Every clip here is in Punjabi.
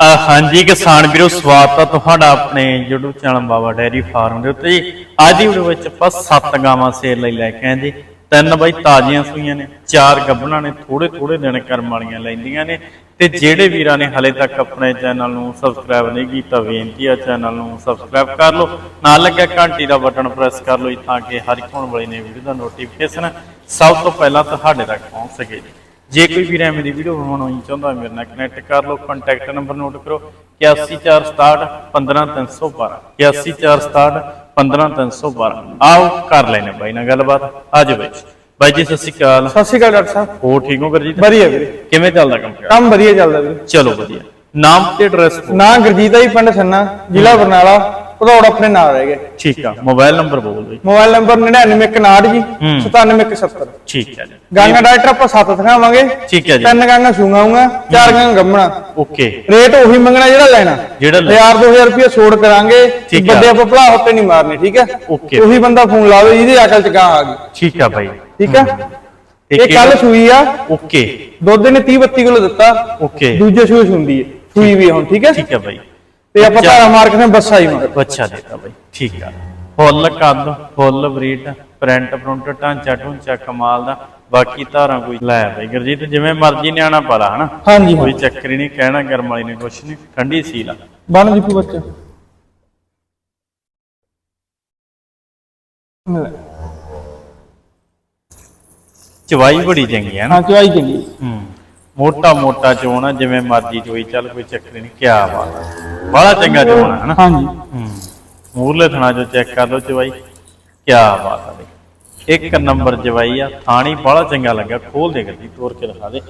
ਹਾਂਜੀ, ਕਿਸਾਨ ਵੀਰੋ, ਸਵਾਗਤ ਹੈ ਤੁਹਾਡਾ ਆਪਣੇ YouTube channel Baba dairy farm ਦੇ ਉੱਤੇ ਜੀ। ਅੱਜ ਦੀ ਵੀਡੀਓ ਵਿੱਚ ਆਪਾਂ ਸੱਤ ਗਾਵਾਂ ਸੇਲ ਲਈ ਲੈ ਕੇ ਆਏ ਜੀ। ਤਿੰਨ ਬਾਈ ਤਾਜ਼ੀਆਂ ਸੂਈਆਂ ਨੇ, ਚਾਰ ਗੱਭਣਾਂ ਨੇ ਥੋੜੇ ਥੋੜੇ ਦਿਨ ਕਰਮ ਵਾਲੀਆਂ ਲੈਂਦੀਆਂ ਨੇ। ਤੇ ਜਿਹੜੇ ਵੀਰਾਂ ਨੇ ਹਲੇ ਤੱਕ ਆਪਣੇ ਚੈਨਲ ਨੂੰ ਸਬਸਕ੍ਰਾਈਬ ਨਹੀਂ ਕੀਤਾ, ਬੇਨਤੀ ਆ ਚੈਨਲ ਨੂੰ ਸਬਸਕ੍ਰਾਈਬ ਕਰ ਲਓ। ਨਾਲ ਲੱਗਿਆ ਘੰਟੀ ਦਾ ਬਟਨ ਪ੍ਰੈਸ ਕਰ ਲਓ ਜੀ, ਤਾਂ ਕਿ ਹਰ ਇੱਕ ਆਉਣ ਵਾਲੀ ਨਵੀਂ ਵੀਡੀਓ ਦਾ ਨੋਟੀਫਿਕੇਸ਼ਨ ਸਭ ਤੋਂ ਪਹਿਲਾਂ ਤੁਹਾਡੇ ਤੱਕ ਪਹੁੰਚ ਸਕੇ ਜੀ। ਜੇ ਕੋਈ ਵੀਰ ਐਵੇਂ ਦੀ ਵੀਡੀਓ ਬਣਾਉਣੀ ਚਾਹੁੰਦਾ ਮੇਰੇ ਨਾਲ ਕਨੈਕਟ ਕਰ ਲਓ ਕੰਟੈਕਟ ਨੰਬਰ ਨੋਟ ਕਰੋ 8146 15312 8146 15312 ਆਓ ਕਰ ਲੈਨੇ ਬਾਈ ਨਾਲ ਗੱਲਬਾਤ ਅੱਜ ਬਾਈ ਬਾਈ ਜੀ ਸਤਿ ਸ਼੍ਰੀ ਅਕਾਲ। ਸਤਿ ਸ਼੍ਰੀ ਅਕਾਲ ਡਾਕਟਰ ਸਾਹਿਬ। ਹੋ ਠੀਕ ਹੋ ਗੁਰਜੀਤ ਵਧੀਆ ਵੀਰੇ। ਕਿਵੇਂ ਚੱਲਦਾ ਕੰਮ ਕੰਮ ਵਧੀਆ ਚੱਲਦਾ ਵੀਰੇ। ਚਲੋ ਵਧੀਆ। ਨਾਮ ਤੇ ਐਡਰੈਸ ਨਾਂ ਗੁਰਜੀਤ ਆ ਜੀ ਪਿੰਡ ਸੰਨਾ ਜ਼ਿਲ੍ਹਾ ਬਰਨਾਲਾ। ਭਦੌੜ ਆਪਣੇ ਨਾਲ ਰਹਿ ਗਏ। ਠੀਕ ਆ ਮੋਬਾਈਲ ਨੰਬਰ ਬੋਲ ਦਿਓ ਜੀ। ਮੋਬਾਈਲ ਨੰਬਰ 9961 ਜੀ ਹੂੰ। 9771 ਠੀਕ ਹੈ ਜੀ। ਗਾਂਗਾ ਡਾਕਟਰ ਆਪਾਂ ਸੱਤ ਦਿਖਾਵਾਂਗੇ। ਠੀਕ ਹੈ ਜੀ। ਤਿੰਨ ਗਾਂਗਾ ਸੂਗਾਉਂਗਾ ਚਾਰ ਗਾਂਗਾ ਗੱਮਣਾ। ਓਕੇ। ਰੇਟ ਉਹੀ ਮੰਗਣਾ ਜਿਹੜਾ ਲੈਣਾ। ਜਿਹੜਾ ਲੈ- 1000 2000 ਰੁਪਏ ਛੋੜ ਕਰਾਂਗੇ। ਠੀਕ ਆ। ਵੱਡੇ ਆਪਾਂ ਭਲਾ ਹੋਤੇ ਨਹੀਂ ਮਾਰਨੇ ਠੀਕ ਹੈ ਓਕੇ। ਉਹੀ ਬੰਦਾ ਫੋਨ ਲਾਵੇ ਜਿਹਦੀ ਅਕਲ ਚ ਗਾਂ ਆ ਗਈ। ਠੀਕ ਆ ਬਾਈ। ਠੀਕ ਹੈ। ਤੇ ਇਹ ਕੱਲ ਸੂਈ ਆ। ਓਕੇ। ਦੁੱਧ ਨੇ 30 32 ਕਿਲੋ ਦਿੱਤਾ। ਓਕੇ। ਦੂਜੇ ਸੂਈ ਹੁੰਦੀ ਹੈ। ਸੂਈ ਵੀ ਆ ਹੁਣ ਠੀਕ ਹੈ? ਠੀਕ ਆ ਬਾਈ। ਤੇ ਆਪਾਂ ਘਰ ਮਾਰਕ ਨੇ ਬੱਸਾ ਹੀ ਮਾਰ। ਬੱਚਾ ਦੇਤਾ ਬਾਈ ਠੀਕ ਆ। ਫੁੱਲ ਕੱਦ ਫੁੱਲ ਬਰੀਡ ਪ੍ਰਿੰਟ ਪ੍ਰਿੰਟ ਢਾਂਚਾ ਢੂੰਚਾ ਕਮਾਲ ਦਾ। ਬਾਕੀ ਧਾਰਾਂ ਕੋਈ ਲੈ ਬਾਈ ਗੁਰਜੀਤ ਜਿਵੇਂ ਮਰਜ਼ੀ ਨਿਆਣਾ ਪਾਲਾ ਹਨਾ? ਹਾਂਜੀ ਕੋਈ ਹਾਂ ਚੱਕਰ ਹੀ ਨਹੀਂ ਕਹਿਣਾ ਗਰਮ ਵਾਲੀ ਨੇ ਕੁਛ ਨਹੀਂ ਠੰਡੀ ਸੀਲ ਆ। ਬਣ ਦੀਪੂ ਬੱਚਾ। ਚਵਾਈ ਬੜੀ ਚੰਗੀ ਹੈ ਨਾ ਹਾਂ ਚਵਾਈ ਚੰਗੀ। ਹੂੰ। ਮੋਟਾ ਮੋਟਾ ਚੋਣ ਜਿਵੇਂ ਮਰਜ਼ੀ ਚੋਈ ਚੱਲ ਕੋਈ ਚੱਕਰ ਹੀ ਨਹੀਂ ਕਿਆ ਬਾਤ ਆ। ਬੜਾ ਚੰਗਾ ਚੋਣ ਆ ਹਨਾ ਹਾਂਜੀ। ਹੂੰ। ਮੂਰਲੇ ਥਣਾ ਜੋ ਚੈੱਕ ਕਰ ਲਓ ਚਵਾਈ ਕਿਆ ਬਾਤ ਆ ਬਈ। ਇੱਕ ਨੰਬਰ ਜਵਾਈ ਆ ਥਾਣੀ ਬੜਾ ਚੰਗਾ ਲੱਗਾ ਖੋਲ ਦੇ ਗੱਡੀ ਤੋੜ ਕੇ ਦਿਖਾ ਦੇ।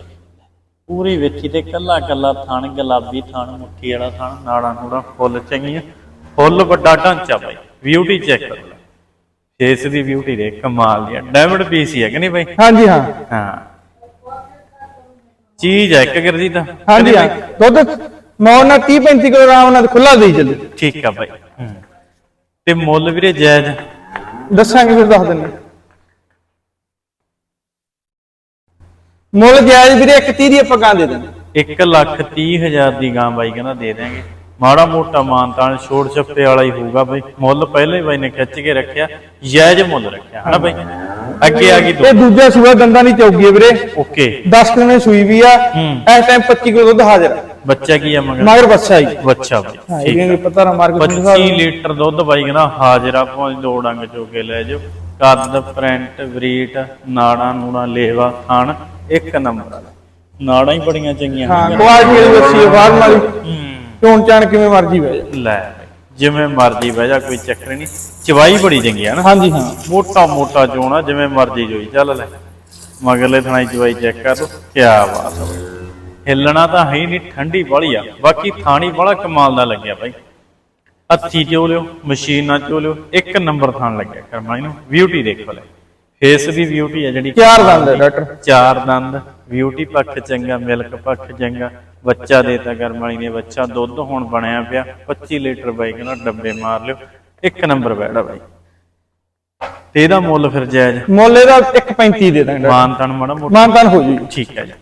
ਪੂਰੀ ਵੇਖੀ ਤੇ ਕੱਲਾ ਕੱਲਾ ਥਣ ਗੁਲਾਬੀ ਥਣ ਮੁੱਠੀ ਵਾਲਾ ਥਣ ਨਾੜਾ ਨੂੜਾ ਫੁੱਲ ਚੰਗੀਆਂ। ਫੁੱਲ ਵੱਡਾ ਢਾਂਚਾ ਬਾਈ ਬਿਊਟੀ ਚੈੱਕ ਕਰ ਲੈ। ਫੇਸ ਦੀ ਬਿਊਟੀ ਦੇ ਕਮਾਲ ਦੀ ਡਾਇਮੰਡ ਪੀਸ ਹੀ ਹੈ ਕਿ ਨਹੀਂ ਬਾਈ? ਹਾਂਜੀ ਹਾਂ। ਹਾਂ। ਚੀਜ਼ ਹੈ ਇੱਕ ਗਰਦੀ ਤਾਂ। ਹਾਂਜੀ ਹਾਂ। ਦੁੱਧ ਮੌਨ ਨਾਲ 30 35 ਕਿਲੋ ਆਰਾਮ ਨਾਲ ਖੁੱਲਾ ਦੇਈ ਚੱਲੇ। ਠੀਕ ਆ ਬਾਈ। ਹੂੰ। ਤੇ ਮੁੱਲ ਵੀਰੇ ਜਾਇਜ਼? ਦੱਸਾਂਗੇ ਫਿਰ ਦੱਸ ਦਿੰਦੇ ਮੁੱਲ ਜਾਇਜ਼ ਵੀਰੇ 130 ਦੀ ਆਪਾਂ ਕਾਂ ਦੇ ਦਿੰਦੇ 1 ਲੱਖ 30 ਹਜ਼ਾਰ ਦੀ ਗਾਂ ਬਾਈ ਕਹਿੰਦਾ ਦੇ ਦਿਆਂਗੇ। ਮਾੜਾ ਮੋਟਾ ਮਾਨਤਾਨ ਛੋੜ ਛੱਪੇ ਵਾਲਾ ਹੀ ਹੋਊਗਾ ਬਾਈ। ਮੁੱਲ ਪਹਿਲੇ ਹੀ ਬਾਈ ਨੇ ਖਿੱਚ ਕੇ ਰੱਖਿਆ। ਜਾਇਜ਼ ਮੁੱਲ ਰੱਖਿਆ। ਹਨਾ ਬਾਈ? ਅੱਗੇ ਆ ਗਈ ਇਹ ਦੂਜਾ ਸੂਆ ਦੰਦਾਂ ਦੀ ਚੌਗੀ ਹੈ ਵੀਰੇ। ਓਕੇ। 10 ਕਿਲੋ ਦੀ ਸੂਈ ਵੀ ਆ। ਹੂੰ। ਇਸ ਟਾਈਮ 25 ਕਿਲੋ ਦੁੱਧ ਹਾਜ਼ਰ। ਬੱਚਾ ਕੀ ਆ ਮਗਰ? ਮਗਰ ਬੱਚਾ ਹੀ ਬੱਚਾ ਬਾਈ ਹਾਂ ਠੀਕ ਇਹ ਪਤਾ ਨਾ ਮਾਰਕੀਟ 25 ਲੀਟਰ ਦੁੱਧ ਬਾਈ ਕਹਿੰਦਾ ਹਾਜ਼ਰਾ ਭਾਵੇਂ ਦੋ ਡੰਗ ਚੋ ਕੇ ਲੈ ਜਾਓ। ਕੱਦ ਪ੍ਰਿੰਟ ਬਰੀਟ ਨਾੜਾਂ ਨੂੜਾਂ ਲੇਵਾ ਥਣ ਇੱਕ ਨੰਬਰ ਵਾਲਾ। ਨਾੜਾਂ ਹੀ ਬੜੀਆਂ ਚੰਗੀਆਂ ਹਾਂ ਕੁਆਲਿਟੀ ਦੀ ਬੱਸੀ ਹੈ ਫਾਰਮ ਵਾਲੀ ਹੂੰ। ਚੋਣ ਚਾਣ ਕਿਵੇਂ ਮਰਜ਼ੀ ਜਾ। ਲੈ। ਜਿਵੇਂ ਮਰਜ਼ੀ ਬਹਿ ਜਾ ਕੋਈ ਚੱਕਰ ਨਹੀਂ ਚਵਾਈ ਬੜੀ ਚੰਗੀ ਆ ਨਾ। ਹਾਂਜੀ ਹਾਂ। ਮੋਟਾ ਮੋਟਾ ਚੋਣਾ ਜਿਵੇਂ ਮਰਜ਼ੀ ਜੋਈ ਚੱਲ ਲੈ। ਮਗਰਲੇ ਥਣਾਈ ਚਵਾਈ ਚੈੱਕ ਕਰ ਲੋ ਕੀ ਬਾਤ ਬਈ। ਹਿੱਲਣਾ ਤਾਂ ਹੈ ਹੀ ਨਹੀਂ ਠੰਡੀ ਬਾਲੀ ਆ। ਬਾਕੀ ਥਾਣੀ ਬੜਾ ਕਮਾਲ ਦਾ ਲੱਗਿਆ ਬਾਈ। ਹੱਥੀ ਚੋ ਲਿਓ ਮਸ਼ੀਨ ਨਾਲ ਚੋ ਲਿਓ ਇੱਕ ਨੰਬਰ ਥਾਣ ਲੱਗਿਆ ਕਰਮਾ ਇਹਨੂੰ ਬਿਊਟੀ ਦੇਖੋ ਲੈ। ਫੇਸ ਦੀ ਬਿਊਟੀ ਆ ਜਿਹੜੀ। ਚਾਰ ਦੰਦ ਹੈ ਡਾਕਟਰ। ਚਾਰ ਦੰਦ ਬਿਊਟੀ ਪੱਖ ਚੰਗਾ ਮਿਲਕ ਪੱਖ ਚੰਗਾ। ਬੱਚਾ ਦੇਤਾ ਕਰਮ ਵਾਲੀ ਨੇ ਬੱਚਾ ਦੁੱਧ ਹੁਣ ਬਣਿਆ ਪਿਆ 25 ਲੀਟਰ ਬਾਈ ਕਹਿੰਦਾ ਡੱਬੇ ਮਾਰ ਲਿਓ ਇੱਕ ਨੰਬਰ ਬੈੜਾ ਬਾਈ। ਤੇ ਇਹਦਾ ਮੁੱਲ ਫਿਰ ਜਾਇਜ਼? ਮੁੱਲ ਇਹਦਾ 1.35 ਦੇ ਦਾਂਗੇ। ਮਾਨ ਤਨ ਮਾੜਾ ਮੋਟਾ। ਮਾਨਤਾਨ ਹੋ ਜੂਗੀ ਠੀਕ ਹੈ ਜੀ।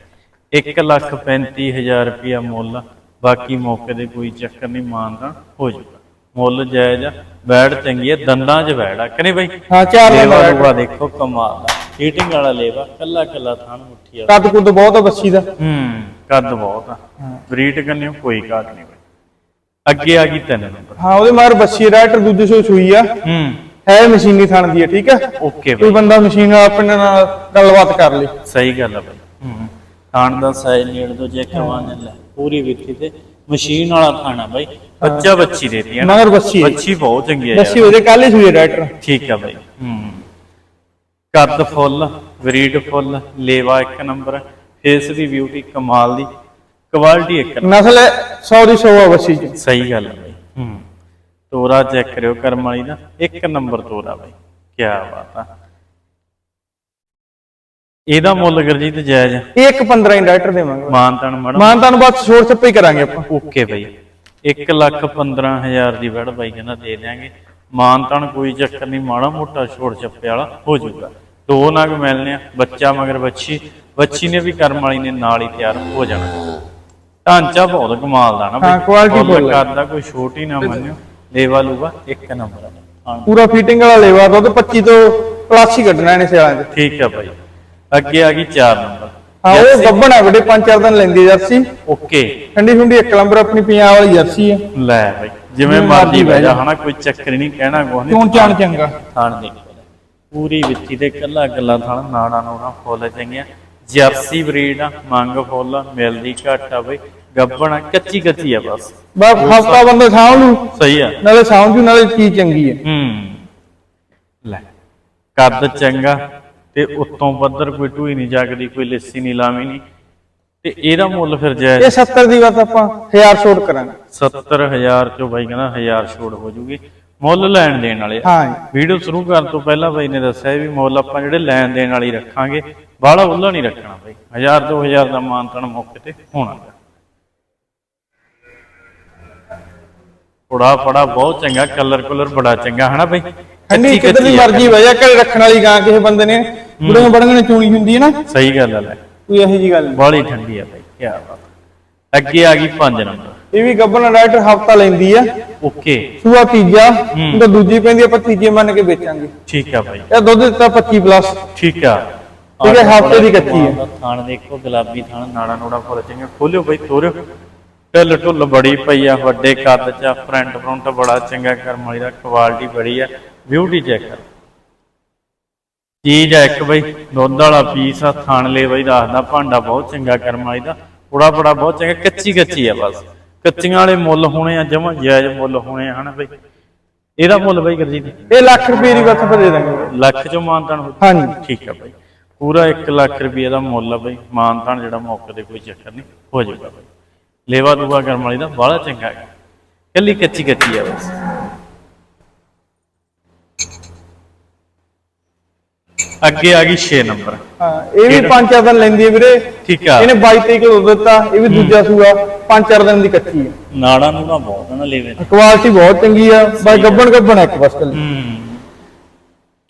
1 ਲੱਖ 35000 ਰੁਪਿਆ ਮੁੱਲ ਬਾਕੀ ਮੌਕੇ ਦੇ ਕੋਈ ਚੱਕਰ ਨਹੀਂ ਮਾਨ ਤਾਂ ਹੋ ਜਾਊਗਾ ਮੁੱਲ ਜਾਇਜ਼ ਬੈੜ ਚੰਗੀ ਹੈ ਦੰਦਾਂ 'ਚ ਬੈੜ ਆ ਕਿ ਨਹੀਂ ਬਾਈ? ਹਾਂ ਚਾਰ ਲੇਵਾ ਦੇਖੋ ਕਮਾਲ ਦਾ ਹੀਟਿੰਗ ਵਾਲਾ ਲੇਵਾ ਕੱਲਾ ਕੱਲਾ ਥਾਣ ਮੁੱਠੀ ਆ ਕੱਦ ਕੁੱਦ ਬਹੁਤ ਆ ਬੱਸੀ ਦਾ। ਹੂੰ। ਕੱਦ ਬਹੁਤ ਆ। ਬਰੀਡ ਕੰਨਿਓ ਕੋਈ ਕਾਟ ਨਹੀਂ ਬਾਈ। ਅੱਗੇ ਆ ਗਈ ਤਿੰਨ ਨੰਬਰ। ਹਾਂ ਉਹਦੇ ਮਗਰ ਬੱਸੀ ਰਾਈਟਰ ਦੂਜੇ ਸੋ ਸੂਈ ਆ। ਹੂੰ। ਹੈ ਮਸ਼ੀਨੀ ਥਣ ਦੀ ਹੈ ਠੀਕ ਹੈ ਓਕੇ ਕੋਈ ਬਾਈ। ਬੰਦਾ ਮਸ਼ੀਨ ਨਾਲ ਆਪਣੇ ਨਾਲ ਗੱਲਬਾਤ ਕਰ ਲੇ। ਸਹੀ ਗੱਲ ਆ ਬਾਈ। ਹੂੰ। ਥਾਣ ਦਾ ਸਾਈਜ਼ ਨੇੜ ਤੋਂ ਜੇ ਕਵਾਂ ਲੈ। ਪੂਰੀ ਵਿੱਥੀ ਤੇ ਮਸ਼ੀਨ ਵਾਲਾ ਥਾਣਾ ਬਾਈ। ਬੱਚਾ ਬੱਚੀ ਦੇਤੀ ਹੈ ਮਗਰ ਬੱਸੀ ਹੈ। ਬੱਚੀ ਬਹੁਤ ਚੰਗੀ ਹੈ ਬੱਸੀ ਯਾਰ ਉਹਦੇ ਕੱਲ ਹੀ ਸੂਈ ਰਾਈਟਰ। ਠੀਕ ਆ ਬਾਈ। ਹੂੰ। ਕੱਦ ਫੁੱਲ ਬਰੀਡ ਫੁੱਲ ਲੇਵਾ ਇੱਕ ਨੰਬਰ। ਫੇਸ ਦੀ ਬਿਊਟੀ ਕਮਾਲ ਦੀ ਕੁਆਲਿਟੀ ਇੱਕ। ਨਸਲ 100 ਦੀ 100 ਆ ਬੱਸੀ ਸਹੀ ਗੱਲ ਹੈ ਬਾਈ। ਹੂੰ। ਤੋਰਾ ਚੈੱਕ ਕਰਿਓ ਕਰਮ ਵਾਲੀ ਦਾ। ਇੱਕ ਨੰਬਰ ਤੋਰਾ ਬਾਈ। ਕੀ ਬਾਤ ਆ। ਇਹਦਾ ਮੁੱਲ ਗਰਜੀਤ ਜਾਇਜ਼। ਇਹ ਇੱਕ 15 ਹੀ ਰਾਈਟਰ ਦੇਵਾਂਗੇ। ਮਾਨਤਾਨ ਮੈਡਮ ਮਾਨ ਤੁਹਾਨੂੰ ਬਸ ਛੋੜ ਛੱਪੇ ਹੀ ਕਰਾਂਗੇ ਆਪਾਂ। ਓਕੇ ਬਾਈ। 1 ਲੱਖ 15000 ਦੀ ਵੜ ਬਾਈ ਕਹਿੰਦਾ ਦੇ ਦਿਆਂਗੇ। ਮਾਨਤਾਨ ਕੋਈ ਚੱਕਰ ਨਹੀਂ ਮਾੜਾ ਮੋਟਾ ਛੋੜ ਛੱਪੇ ਵਾਲਾ ਹੋ ਜਾਊਗਾ। ਦੋ ਨਗ ਮਿਲਨੇ ਆ ਬੱਚਾ ਮਗਰ ਬੱਚੀ ਬੱਚੀ ਨੇ ਵੀ ਕਰਮ ਵਾਲੀ ਨੇ ਨਾਲ ਹੀ ਤਿਆਰ ਹੋ ਜਾਣਾ। ਢਾਂਚਾ ਬਹੁਤ ਕਮਾਲ ਦਾ ਨਾ ਹਾਂ, full ਹੈ। ਕਰਦਾ ਕੋਈ ਛੋਟੀ ਨਾ ਮੰਨਿਓ। ਲੇਵਾ ਲੂਗਾ ਇੱਕ ਨੰਬਰ ਪੂਰਾ ਫਿਟਿੰਗ ਵਾਲਾ ਲੇਵਾ ਦੁੱਧ 25 ਤੋਂ ਪਲੱਸ ਹੀ ਕੱਢਣਾ ਇਹਨੇ ਸਿਆਲਾਂ 'ਚ। ਠੀਕ ਆ ਭਾਈ ਅੱਗੇ ਆ ਗਈ 4 ਨੰਬਰ। ਹਾਂ ਉਹ ਗੱਬਣ ਆ ਬੜੇ ਪੰਜ ਚਾਰ ਦਿਨ ਲੈਂਦੀ ਆ ਜਰਸੀ। ਓਕੇ। ਠੰਡੀ ਠੰਡੀ ਇੱਕ ਨੰਬਰ ਆਪਣੀ ਪੰਜਾਬ ਵਾਲੀ ਜਰਸੀ ਆ। ਲੈ ਭਾਈ ਜਿਵੇਂ ਮਰਜ਼ੀ ਬਹਿ ਜਾ ਹਨਾ ਕੋਈ ਚੱਕਰ ਨਹੀਂ ਕਹਿਣਾ ਕੋਈ ਨਹੀਂ। ਚੋਣ ਚਾਣ ਚੰਗਾ ਥਾਣ ਦੇਖੋ ਪੂਰੀ ਵਿੱਚੀ ਤੇ ਕੱਲਾ ਕੱਲਾ ਥਾਣ ਨਾੜਾ ਨੂੜਾ ਫੁੱਲ ਚੰਗੀਆਂ। ਜਰਸੀ ਬਰੀਡ ਆ ਮੰਗ ਫੁੱਲ ਆ, ਮਿਲਦੀ ਘੱਟ ਆ ਬਈ। ਗੱਬਣ ਆ, ਕੱਚੀ ਕੱਚੀ ਆ ਬਸ। ਬਸ ਹਫਤਾ ਬੰਦਾ ਸਾਂਭ ਲੂ। ਸਹੀ ਆ। ਨਾਲੇ ਸਾਂਭ ਜੂ ਨਾਲੇ ਚੀਜ਼ ਚੰਗੀ ਹੈ ਹੂੰ। ਲੈ ਕੱਦ ਚੰਗਾ ਤੇ ਉੱਤੋਂ ਪੱਧਰ ਕੋਈ ਟੂਈ ਨਹੀਂ ਜਗਦੀ ਕੋਈ ਲੱਸੀ ਨਹੀਂ ਲਾਵੀਂ ਨਹੀਂ। ਤੇ ਇਹਦਾ ਮੁੱਲ ਫਿਰ ਇਹ ਜਾਇਜ਼ 70 ਦੀ ਬਸ ਆਪਾਂ 1000 ਛੋਟ ਕਰਾਂਗੇ। 70000 ਚੋਂ ਬਾਈ ਕਹਿੰਦਾ 1000 ਛੋੜ ਹੋ ਜੂਗੀ। ਮੁੱਲ ਲੈਣ ਦੇਣ ਵਾਲੇ। ਹਾਂ। ਵੀਡੀਓ ਸ਼ੁਰੂ ਕਰਨ ਤੋਂ ਪਹਿਲਾਂ ਬਾਈ ਨੇ ਦੱਸਿਆ ਵੀ ਮੁੱਲ ਆਪਾਂ ਜਿਹੜੇ ਲੈਣ ਦੇਣ ਵਾਲੀ ਰੱਖਾਂਗੇ ਬਾਹਲਾ ਉੱਲਾ ਨਹੀਂ ਰੱਖਣਾ ਬਾਈ। 1000 2000 ਦਾ ਮਾਨਤਨ ਮੌਕੇ ਤੇ ਹੋਣਾ। ਗਾ। ਫੜਾ ਬਹੁਤ ਚੰਗਾ ਕਲਰ ਕਲਰ ਬੜਾ ਚੰਗਾ ਹਨਾ ਬਾਈ? ਠੰਡੀ ਕਿਤੇ ਦੀ। ਮਰਜ਼ੀ ਵਜਾ ਘਰੇ ਰੱਖਣ ਵਾਲੀ ਗਾਂ ਕਿਸੇ ਬੰਦੇ ਨੇ। ਬੁੜੀਆਂ ਬੜੀਆਂ ਚੂਣੀ ਹੁੰਦੀ ਹੈ ਨਾ। ਸਹੀ ਗੱਲ ਹੈ ਕੋਈ ਇਹੋ ਜੀ ਗੱਲ ਨਹੀਂ। ਬਾਹਲੀ ਠੰਡੀ ਆ ਬਾਈ ਕੀ ਬਾਤ। ਅੱਗੇ ਆ ਗਈ 5 ਨੰਬਰ। ਇਹ ਵੀ ਗੱਬਨ ਡਾਕਟਰ ਹਫਤਾ ਲੈਂਦੀ ਆ। ਓਕੇ। ਸੂਆ ਤੀਜਾ ਤਾਂ ਦੂਜੀ ਪੈਂਦੀ ਆਪਾਂ ਤੀਜੇ ਮੰਨ ਕੇ ਵੇਚਾਂਗੇ। ਠੀਕ ਆ ਬਾਈ। ਇਹ ਦੁੱਧ ਦਿੱਤਾ 25 ਪਲੱਸ ਠੀਕ ਆ। ਠੀਕ ਹੈ, ਹਫ਼ਤੇ ਦੀ ਕੱਚੀ ਹੈ। ਥਾਣ ਦੇਖੋ ਗੁਲਾਬੀ ਥਾਣ ਨਾੜਾ ਨੂੜਾ ਫੁੱਲ ਚੰਗੇ। ਖੋਲਿਓ ਬਈ ਤੋਰਿਓ। ਢਿੱਲ ਢੁੱਲ ਬੜੀ ਪਈ ਆ ਵੱਡੇ ਕੱਦ ਚ ਫਰੰਟ ਫਰੰਟ ਬੜਾ ਚੰਗਾ ਕਰਮ ਵਾਲੀ ਦਾ ਕੁਆਲਿਟੀ ਬੜੀ ਆ। ਬਿਊਟੀ ਚੈੱਕ ਕਰ। ਚੀਜ਼ ਆ ਇੱਕ ਬਈ ਦੁੱਧ ਵਾਲਾ ਪੀਸ ਆ ਥਾਣ ਲੈ ਬਈ ਦੱਸਦਾ ਭਾਂਡਾ ਬਹੁਤ ਚੰਗਾ ਕਰਮ ਵਾਲੀ ਦਾ। ਬੜਾ ਬੜਾ ਬਹੁਤ ਚੰਗਾ ਕੱਚੀ ਕੱਚੀ ਆ ਬਸ। ਕੱਚੀਆਂ ਵਾਲੇ ਮੁੱਲ ਹੋਣੇ ਆ ਜਮਾ ਜਾਇਜ਼ ਮੁੱਲ ਹੋਣੇ ਆ ਹਨਾ ਬਈ? ਇਹਦਾ ਮੁੱਲ ਬਈ ਗੁਰਜੀਤ ਇਹ ਲੱਖ ਰੁਪਏ ਦੀ ਬੱਥ ਦੇ ਦਾਂਗੇ ਲੱਖ ਚੋਂ ਮਾਨਤਾਨ ਹੋ ਹਾਂਜੀ। ਠੀਕ ਆ ਬਾਈ। ਪੂਰਾ 1 ਲੱਖ ਰੁਪਏ ਦਾ ਮੁੱਲ ਆ ਬਾਈ। ਮਾਨਤਾਨ ਜਿਹੜਾ ਮੌਕੇ ਤੇ ਕੋਈ ਚੱਕਰ ਨਹੀਂ ਹੋ ਜਾਊਗਾ ਬਾਈ। ਲੇਵਾ ਦੂਆ ਕਰਨ ਵਾਲੀ ਦਾ ਬੜਾ ਚੰਗਾ ਹੈ ਕੱਲੀ ਕੱਚੀ ਕੱਚੀ ਆ ਬਸ। ਅੱਗੇ ਆ ਗਈ 6 ਨੰਬਰ। ਹਾਂ ਇਹ ਵੀ ਪੰਜ ਚਾਰ ਦਿਨ ਲੈਂਦੀ ਹੈ ਵੀਰੇ। ਠੀਕ ਆ। ਇਹਨੇ 22 23 ਕਿਲੋ ਦੁੱਧ ਦਿੱਤਾ ਇਹ ਵੀ ਦੂਜਾ ਸੂਆ। ਪੰਜ ਚਾਰ ਦਿਨ ਦੀ ਕੱਚੀ ਹੈ। ਨਾੜਾ ਨੂੰ ਨਾ ਬਹੁਤ ਨਾ ਲੇਵੇ ਤੇ। ਕੁਆਲਿਟੀ ਬਹੁਤ ਚੰਗੀ ਆ ਬਾਈ ਗੱਬਣ ਗੱਬਣ ਇੱਕ ਬਸ ਕੱਲੀ। ਹੂੰ।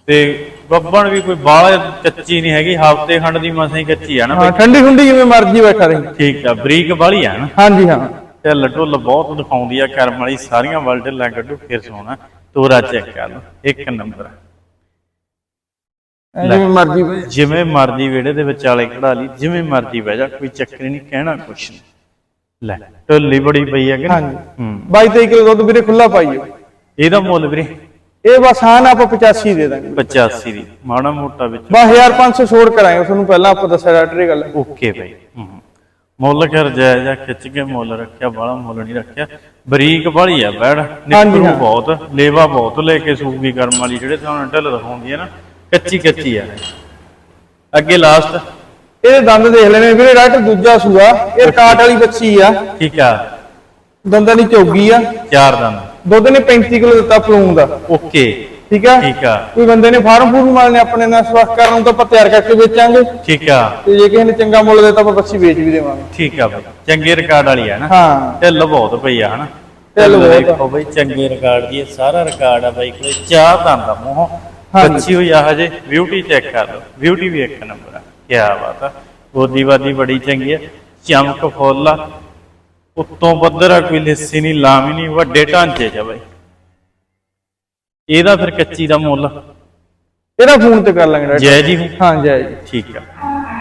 ਤੇ ਗੱਬਣ ਵੀ ਕੋਈ ਬਾਹਲਾ ਕੱਚੀ ਨਹੀਂ ਹੈਗੀ ਹਫ਼ਤੇ ਖੰਡ ਦੀ ਮਸਾਂ ਹੀ ਕੱਚੀ ਆ ਨਾ ਹਾਂ ਠੰਡੀ ਠੰਡੀ ਜਿਵੇਂ ਮਰਜ਼ੀ ਬੈਠਾ ਰਹੀ। ਠੀਕ ਆ ਬਰੀਕ ਬਾਹਲੀ ਆ ਨਾ। ਹਾਂਜੀ ਹਾਂ। ਤੇ ਲੱਡੂ ਬਹੁਤ ਦਿਖਾਉਂਦੀ ਆ ਕਰਮ ਵਾਲੀ ਸਾਰੀਆਂ ਵਰਲਡ ਲਾਂ ਕੱਢੂ ਫਿਰ ਸੋਣਾ ਤੋਰਾ ਚੈੱਕ ਕਰ ਲਓ ਇੱਕ ਨੰਬਰ। ਜਿਵੇਂ ਮਰਜ਼ੀ। ਜਿਵੇਂ ਮਰਜ਼ੀ ਵਿਹੜੇ ਦੇ ਵਿਚਾਲੇ ਖੜਾ ਲਈ ਜਿਵੇਂ ਮਰਜ਼ੀ ਬਹਿ ਜਾ ਕੋਈ ਚੱਕਰ ਨਹੀਂ ਕਹਿਣਾ ਕੁਛ ਨਹੀਂ। ਲੈ ਢੋਲੀ ਬੜੀ ਪਈ ਹੈ ਕਿ? ਹਾਂਜੀ। ਹੂੰ। 22 23 ਕਿਲੋ ਦੁੱਧ ਵੀਰੇ ਖੁੱਲਾ ਪਾਈਓ ਇਹਦਾ ਮੁੱਲ ਵੀਰੇ? ਇਹ ਬਸ ਹਾਂ ਨਾ ਆਪਾਂ 85 ਦੇ ਦਾਂਗੇ। 85 ਦੀ ਮਾੜਾ ਮੋਟਾ ਵਿੱਚ। ਬਸ 1500 ਛੋੜ ਕਰਾਂਗੇ ਤੁਹਾਨੂੰ ਪਹਿਲਾਂ ਆਪਾਂ ਦੱਸਿਆ ਡਾਕਟਰ ਗੱਲ। ਓਕੇ ਹੂੰ ਮੁੱਲ ਕਰ ਜਾਇਜ਼ ਆ ਖਿੱਚ ਕੇ ਮੁੱਲ ਰੱਖਿਆ ਬਾਹਲਾ ਮੁੱਲ ਨਹੀਂ ਰੱਖਿਆ। ਬਰੀਕ ਬਾਹਲੀ ਆ ਬੈੜ ਨਿਕਲੂ ਹਾਂ। ਬਹੁਤ ਲੇਵਾ ਬਹੁਤ ਲੈ ਕੇ ਸੂਗੀ ਕਰਮ ਵਾਲੀ ਜਿਹੜੇ ਤੁਹਾਨੂੰ ਢਿੱਲ ਦਿਖਾਉਂਦੀ ਆ ਨਾ ਕੱਚੀ ਕੱਚੀ ਆ। ਅੱਗੇ ਲਾਸਟ ਇਹਦੇ ਦੰਦ ਦੇਖ ਲੈਣੇ ਵੀਰੇ ਡਾਕਟਰ ਦੂਜਾ ਸੂਆ ਇਹ ਕਾਟ ਵਾਲੀ ਬੱਚੀ ਆ। ਠੀਕ ਆ। ਦੰਦਾਂ ਦੀ ਚੌਗੀ ਆ। ਚਾਰ ਦੰਦ। ਦੁੱਧ ਨੇ 35 ਕਿਲੋ ਦਿੱਤਾ ਪਲੂਣ ਦਾ। ਓਕੇ। ਠੀਕ ਆ? ਠੀਕ ਆ। ਕੋਈ ਬੰਦੇ ਨੇ ਫਾਰਮ ਫੂਰਮ ਵਾਲੇ ਨੇ ਆਪਣੇ ਨਾਲ ਸਵਾਖ ਕਰਨ ਨੂੰ ਤਾਂ ਆਪਾਂ ਤਿਆਰ ਕਰਕੇ ਵੇਚਾਂਗੇ। ਠੀਕ ਆ। ਤੇ ਜੇ ਕਿਸੇ ਨੇ ਚੰਗਾ ਮੁੱਲ ਦਿੱਤਾ ਆਪਾਂ ਬੱਚੀ ਵੇਚ ਵੀ ਦੇਵਾਂਗੇ। ਠੀਕ ਆ ਬਈ। ਚੰਗੇ ਰਿਕਾਰਡ ਵਾਲੀ ਆ ਨਾ। ਹਾਂ। ਢਿੱਲ ਬਹੁਤ ਪਈ ਆ ਹਨਾ? ਢਿੱਲ ਬਹੁਤ ਬਈ ਚੰਗੇ ਰਿਕਾਰਡ ਦੀ ਇਹ ਸਾਰਾ ਰਿਕਾਰਡ ਆ ਬਾਈ ਕੋਲੇ। ਚਾਰ ਦੰਦ ਆ ਮੂੰਹੋਂ। ਬੱਚੀ ਹੋਈ ਆ ਹਜੇ ਬਿਊਟੀ ਚੈੱਕ ਕਰ ਲਓ। ਬਿਊਟੀ ਵੀ ਇੱਕ ਨੰਬਰ ਆ ਕੀ ਬਾਤ ਆ। ਗੋਦੀ ਵਾਦੀ ਬੜੀ ਚੰਗੀ ਆ। ਚਮਕ ਫੁੱਲ ਆ। ਉੱਤੋਂ ਬੱਦਰ ਆ ਕੋਈ ਲਿੱਸੀ ਨਹੀਂ ਲਾਮੀ ਨਹੀਂ ਵੱਡੇ ਢਾਂਚੇ ਚ ਬਾਈ। ਇਹਦਾ ਫਿਰ ਕੱਚੀ ਦਾ ਮੁੱਲ। ਇਹਦਾ ਫੋਨ ਤੇ ਕਰ ਲਾਂਗੇ ਡਾਕਟਰ। ਜੈ ਜੀ ਹੂੰ ਹਾਂ ਜੈ ਜੀ। ਠੀਕ ਆ।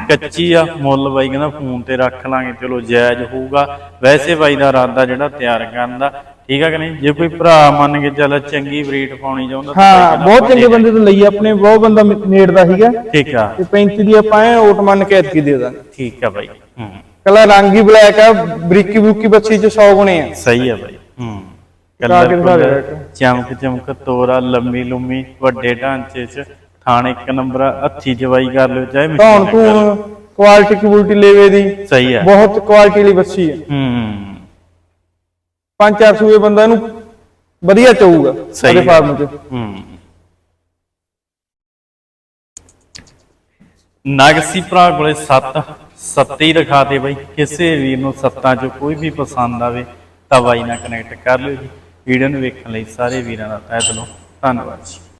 ਕੱਚੀ ਆ ਮੁੱਲ ਬਾਈ ਕਹਿੰਦਾ ਫੋਨ ਤੇ ਰੱਖ ਲਾਂਗੇ। ਚਲੋ ਜਾਇਜ਼ ਹੋਊਗਾ। ਵੈਸੇ ਬਾਈ ਦਾ ਇਰਾਦਾ ਜਿਹੜਾ ਤਿਆਰ ਕਰਨ ਦਾ ਠੀਕ ਆ ਕਿ ਨਹੀਂ? ਜੇ ਕੋਈ ਭਰਾ ਮੰਨ ਕੇ ਚੱਲ ਚੰਗੀ ਬਰੀਡ ਪਾਉਣੀ ਚਾਹੁੰਦਾ ਹਾਂ ਬਹੁਤ ਚੰਗੇ ਬੰਦੇ ਤੋਂ ਲਈ ਆਪਣੇ ਬਹੁਤ ਬੰਦਾ ਨੇੜਦਾ ਸੀਗਾ ਠੀਕ ਆ। ਤੇ 35 ਦੀ ਆਪਾਂ ਐ ਓਟ ਮੰਨ ਕੇ ਐਤਕੀ ਦੇ ਦਾਂਗੇ। ਠੀਕ ਆ ਬਾਈ ਹੂੰ। ਕਲਾ ਰੰਗ ਹੀ ਬਲੈਕ ਆ ਬਰੀਕੀ ਬੂਕੀ ਬੱਚੀ ਚ 100 ਗੁਣੇ ਆ। ਸਹੀ ਆ ਬਾਈ ਹੂੰ। ਕਲਰ। ਚਮਕ ਚਮਕ ਤੋਰਾ ਲੰਮੀ ਲੰਮੀ ਵੱਡੇ ਢਾਂਚੇ ਚ ਥਾਣ ਇੱਕ ਨੰਬਰ ਹੱਥੀ ਜਵਾਈ ਕਰ ਲਿਓ ਚਾਹੇ ਧੌਣ ਲਿਓ। ਤੂੰ ਕੁਆਲਿਟੀ ਕੁਆਲਿਟੀ ਲੈਵੇ ਦੀ। ਸਹੀ ਆ। ਬਹੁਤ ਕੁਆਲਿਟੀ ਵਾਲੀ ਬੱਚੀ ਆ। ਹੂੰ। ਪੰਜ ਚਾਰ ਸੂਏ ਬੰਦਾ ਇਹਨੂੰ ਵਧੀਆ ਚਾਹੂਗਾ ਸਹੀ ਉਹਦੇ ਆ। ਫਾਰਮ ਚ। ਹੂੰ। ਨਗਸੀ ਭਰਾ ਕੋਲੇ 7 ਸੱਤੇ ਹੀ ਰਖਾਤੇ ਬਾਈ। ਕਿਸੇ ਵੀਰ ਨੂੰ ਸੱਤਾਂ ਚੋਂ ਕੋਈ ਵੀ ਪਸੰਦ ਆਵੇ ਤਾਂ ਬਾਈ ਨਾਲ ਕਨੈਕਟ ਕਰ ਲਿਓ ਜੀ। ਵੀਡੀਓ ਨੂੰ ਵੇਖਣ ਲਈ ਸਾਰੇ ਵੀਰਾਂ ਦਾ ਤਹਿ ਦਿਲੋਂ ਧੰਨਵਾਦ ਜੀ।